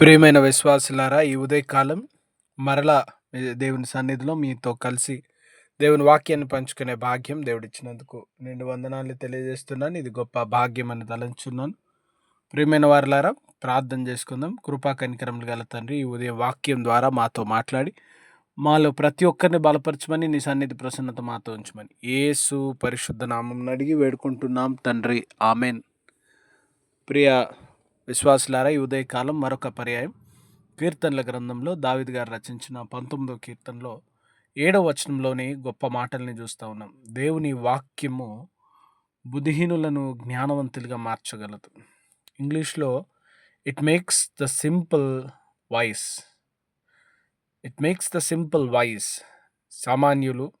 ప్రియమైన విశ్వాసులారా ఈ ఉదయకాలం మరలా దేవుని సన్నిధిలో మీతో కలిసి దేవుని వాక్యాన్ని పంచుకునే భాగ్యం దేవుడిచ్చినందుకు నేను వందనాలు తెలియజేస్తున్నాను. ఇది గొప్ప భాగ్యం అని తలంచున్నాను. ప్రియమైన వారులారా ప్రార్థన చేసుకుందాం. కృపా కనికరములు గల తండ్రి ఈ ఉదయం వాక్యం ద్వారా మాతో మాట్లాడి మాలో ప్రతి ఒక్కరిని బలపరచమని నీ సన్నిధి ప్రసన్నత మాతో ఉంచమని ఏసు పరిశుద్ధ నామం అడిగి వేడుకుంటున్నాం తండ్రి. ఆమెన్. ప్రియ విశ్వాసులారా ఈ ఉదయకాలం మరొక పర్యాయం. కీర్తనల గ్రంథంలో దావిద్ గారు రచించిన పంతొమ్మిదో కీర్తనలో ఏడవ వచనంలోని గొప్ప మాటల్ని చూస్తూ ఉన్నాం. దేవుని వాక్యము బుద్ధిహీనులను జ్ఞానవంతులుగా మార్చగలదు. ఇంగ్లీష్లో it makes the simple voice it makes the simple voice సామాన్యులు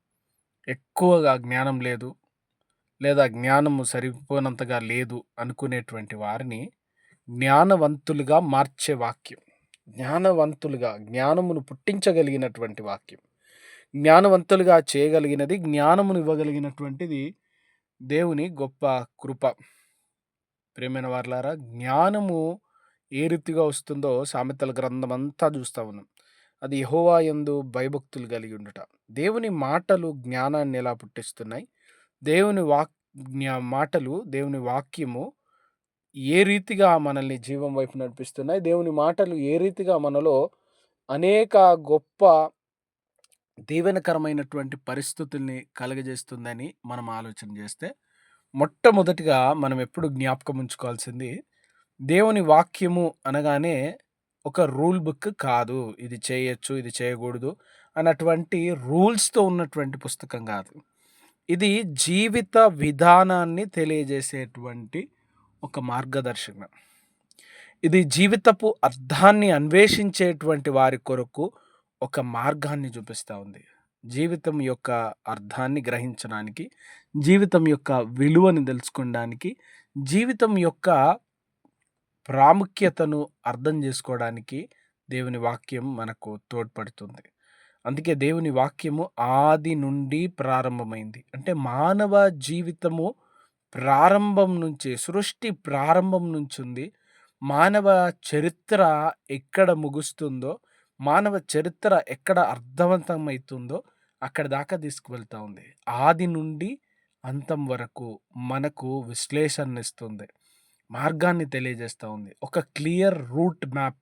ఎక్కువగా జ్ఞానం లేదు లేదా జ్ఞానము సరిపోనంతగా లేదు అనుకునేటువంటి వారిని జ్ఞానవంతులుగా మార్చే వాక్యం. జ్ఞానవంతులుగా జ్ఞానమును పుట్టించగలిగినటువంటి వాక్యం. జ్ఞానవంతులుగా చేయగలిగినది జ్ఞానమును ఇవ్వగలిగినటువంటిది దేవుని గొప్ప కృప. ప్రేమైన వార్లారా జ్ఞానము ఏ రీతిగా వస్తుందో సామెతల గ్రంథం అంతా చూస్తూ ఉన్నాం. అది యహోవా యందు భయభక్తులు కలిగి ఉండట. దేవుని మాటలు జ్ఞానాన్ని ఎలా పుట్టిస్తున్నాయి? దేవుని వాక్ జ్ఞా మాటలు దేవుని వాక్యము ఏ రీతిగా మనల్ని జీవం వైపు నడిపిస్తున్నాయి దేవుని మాటలు ఏ రీతిగా మనలో అనేక గొప్ప దీవెనకరమైనటువంటి పరిస్థితుల్ని కలుగజేస్తుందని మనం ఆలోచన చేస్తే మొట్టమొదటిగా మనం ఎప్పుడు జ్ఞాపకం ఉంచుకోవాల్సింది దేవుని వాక్యము అనగానే ఒక రూల్ బుక్ కాదు. ఇది చేయొచ్చు ఇది చేయకూడదు అన్నటువంటి రూల్స్తో ఉన్నటువంటి పుస్తకం కాదు. ఇది జీవిత విధానాన్ని తెలియజేసేటువంటి ఒక మార్గదర్శకం. ఇది జీవితపు అర్థాన్ని అన్వేషించేటువంటి వారి కొరకు ఒక మార్గాన్ని చూపిస్తూ ఉంది. జీవితం యొక్క అర్థాన్ని గ్రహించడానికి జీవితం యొక్క విలువని తెలుసుకోవడానికి జీవితం యొక్క ప్రాముఖ్యతను అర్థం చేసుకోవడానికి దేవుని వాక్యం మనకు తోడ్పడుతుంది. అందుకే దేవుని వాక్యము ఆది నుండి ప్రారంభమైంది. అంటే మానవ జీవితము ప్రారంభం నుంచి సృష్టి ప్రారంభం నుంచి ఉంది మానవ చరిత్ర ఎక్కడ ముగుస్తుందో మానవ చరిత్ర ఎక్కడ అర్థవంతమవుతుందో అక్కడ దాకా తీసుకువెళ్తూ ఉంది. ఆది నుండి అంతం వరకు మనకు విశ్లేషణ ఇస్తుంది. మార్గాన్ని తెలియజేస్తూ ఉంది. ఒక క్లియర్ రూట్ మ్యాప్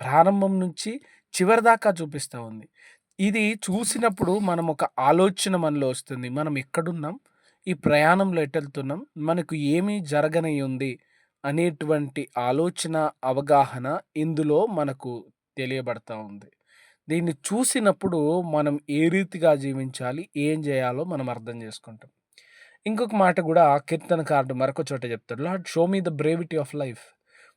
ప్రారంభం నుంచి చివరి దాకా చూపిస్తూ ఉంది. ఇది చూసినప్పుడు మనం ఒక ఆలోచన మనలో వస్తుంది. మనం ఎక్కడున్నాం? ఈ ప్రయాణంలో ఎటెళ్తున్నాం? మనకు ఏమీ జరగని ఉంది అనేటువంటి ఆలోచన అవగాహన ఇందులో మనకు తెలియబడతా ఉంది. దీన్ని చూసినప్పుడు మనం ఏ రీతిగా జీవించాలి ఏం చేయాలో మనం అర్థం చేసుకుంటాం. ఇంకొక మాట కూడా కీర్తన కార్డు మరొక చోట చెప్తాడు. Lord show me the brevity of life.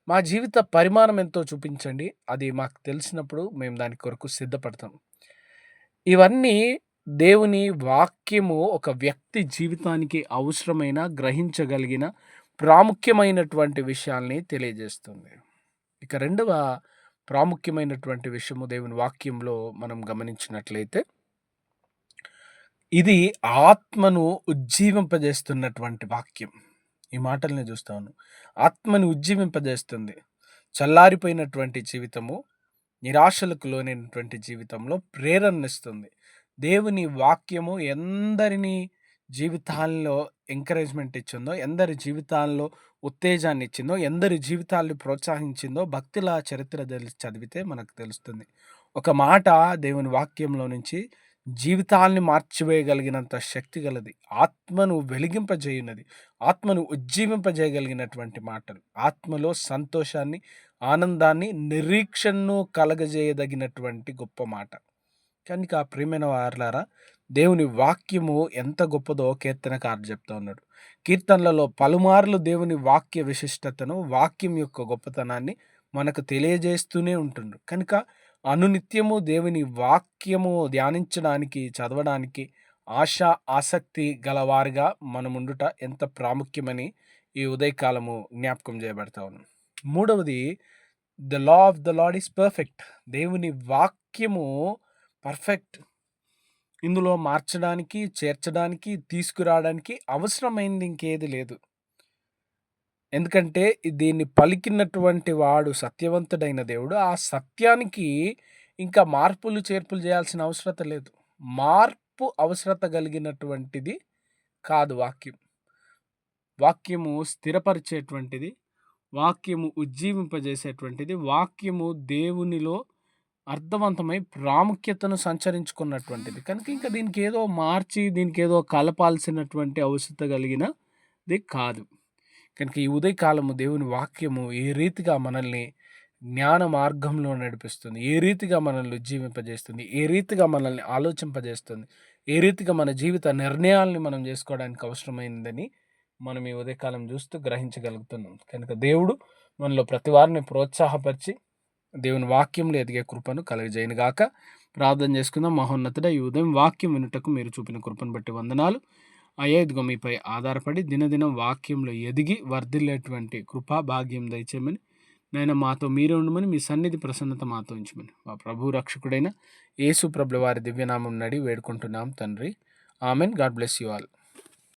మా జీవిత పరిమాణం ఎంతో చూపించండి. అది మాకు తెలిసినప్పుడు మేము దాని కొరకు సిద్ధపడతాం. ఇవన్నీ దేవుని వాక్యము ఒక వ్యక్తి జీవితానికి అవసరమైన గ్రహించగలిగిన ప్రాముఖ్యమైనటువంటి విషయాల్ని తెలియజేస్తుంది. ఇక రెండవ ప్రాముఖ్యమైనటువంటి విషయము దేవుని వాక్యంలో మనం గమనించినట్లయితే ఇది ఆత్మను ఉజ్జీవింపజేస్తున్నటువంటి వాక్యం. ఈ మాటల్ని చూస్తాను ఆత్మని ఉజ్జీవింపజేస్తుంది. చల్లారిపోయినటువంటి జీవితము నిరాశలకు లోనైనటువంటి జీవితంలో ప్రేరణనిస్తుంది. దేవుని వాక్యము ఎందరిని జీవితాల్లో ఎంకరేజ్మెంట్ ఇచ్చిందో ఎందరి జీవితాల్లో ఉత్తేజాన్ని ఇచ్చిందో ఎందరి జీవితాల్ని ప్రోత్సహించిందో భక్తుల చరిత్ర చదివితే మనకు తెలుస్తుంది. ఒక మాట దేవుని వాక్యంలో నుంచి జీవితాల్ని మార్చివేయగలిగినంత శక్తి గలది. ఆత్మను వెలిగింపజేయున్నది. ఆత్మను ఉజ్జీవింపజేయగలిగినటువంటి మాటలు. ఆత్మలో సంతోషాన్ని ఆనందాన్ని నిరీక్షణను కలగజేయదగినటువంటి గొప్ప మాట. కనుక ప్రియమైన వారులారా దేవుని వాక్యము ఎంత గొప్పదో కీర్తనకారు చెప్తా ఉన్నాడు. కీర్తనలలో పలుమార్లు దేవుని వాక్య విశిష్టతను వాక్యం యొక్క గొప్పతనాన్ని మనకు తెలియజేస్తూనే ఉంటుండు కనుక అనునిత్యము దేవుని వాక్యము ధ్యానించడానికి చదవడానికి ఆశ ఆసక్తి గలవారిగా మనముండుట ఎంత ప్రాముఖ్యమని ఈ ఉదయకాలము జ్ఞాపకం చేయబడతా ఉన్నాం. మూడవది the law of the Lord is perfect. దేవుని వాక్యము పర్ఫెక్ట్. ఇందులో మార్చడానికి చేర్చడానికి తీసుకురావడానికి అవసరమైంది ఇంకేది లేదు. ఎందుకంటే దీన్ని పలికినటువంటి వాడు సత్యవంతుడైన దేవుడు. ఆ సత్యానికి ఇంకా మార్పులు చేర్పులు చేయాల్సిన అవసరత లేదు. మార్పు అవసరత కలిగినటువంటిది కాదు వాక్యం. వాక్యము స్థిరపరిచేటువంటిది వాక్యము ఉజ్జీవింపజేసేటువంటిది వాక్యము దేవునిలో అర్థవంతమై ప్రాముఖ్యతను సంచరించుకున్నటువంటిది. కనుక ఇంకా దీనికి ఏదో మార్చి దీనికి ఏదో కలపాల్సినటువంటి అవసరత కలిగినది కాదు. కనుక ఈ ఉదయకాలము దేవుని వాక్యము ఏ రీతిగా మనల్ని జ్ఞాన మార్గంలో నడిపిస్తుంది ఏ రీతిగా మనల్ని ఉజ్జీవింపజేస్తుంది ఏ రీతిగా మనల్ని ఆలోచింపజేస్తుంది ఏ రీతిగా మన జీవిత నిర్ణయాల్ని మనం చేసుకోవడానికి అవసరమైందని మనం ఈ ఉదయకాలం చూస్తూ గ్రహించగలుగుతున్నాం. కనుక దేవుడు మనలో ప్రతి వారిని ప్రోత్సాహపరిచి దేవుని వాక్యంలో ఎదిగే కృపను కలగజేయను గాక. ప్రార్థన చేసుకుందాం. మహోన్నతుడ ఈ ఉదయం వాక్యం వినుటకు మీరు చూపిన కృపను బట్టి వందనాలు. అయ్యా ఇదిగో మీపై ఆధారపడి దినదినం వాక్యంలో ఎదిగి వర్ధిల్లేటువంటి కృపా భాగ్యం దయచేయమని నేను మాతో మీరే ఉండమని మీ సన్నిధి ప్రసన్నత మాతో ఉంచమని మా ప్రభు రక్షకుడైన యేసు ప్రభుల వారి దివ్యనామం నడి వేడుకుంటున్నాం తండ్రి. Amen. God bless you all.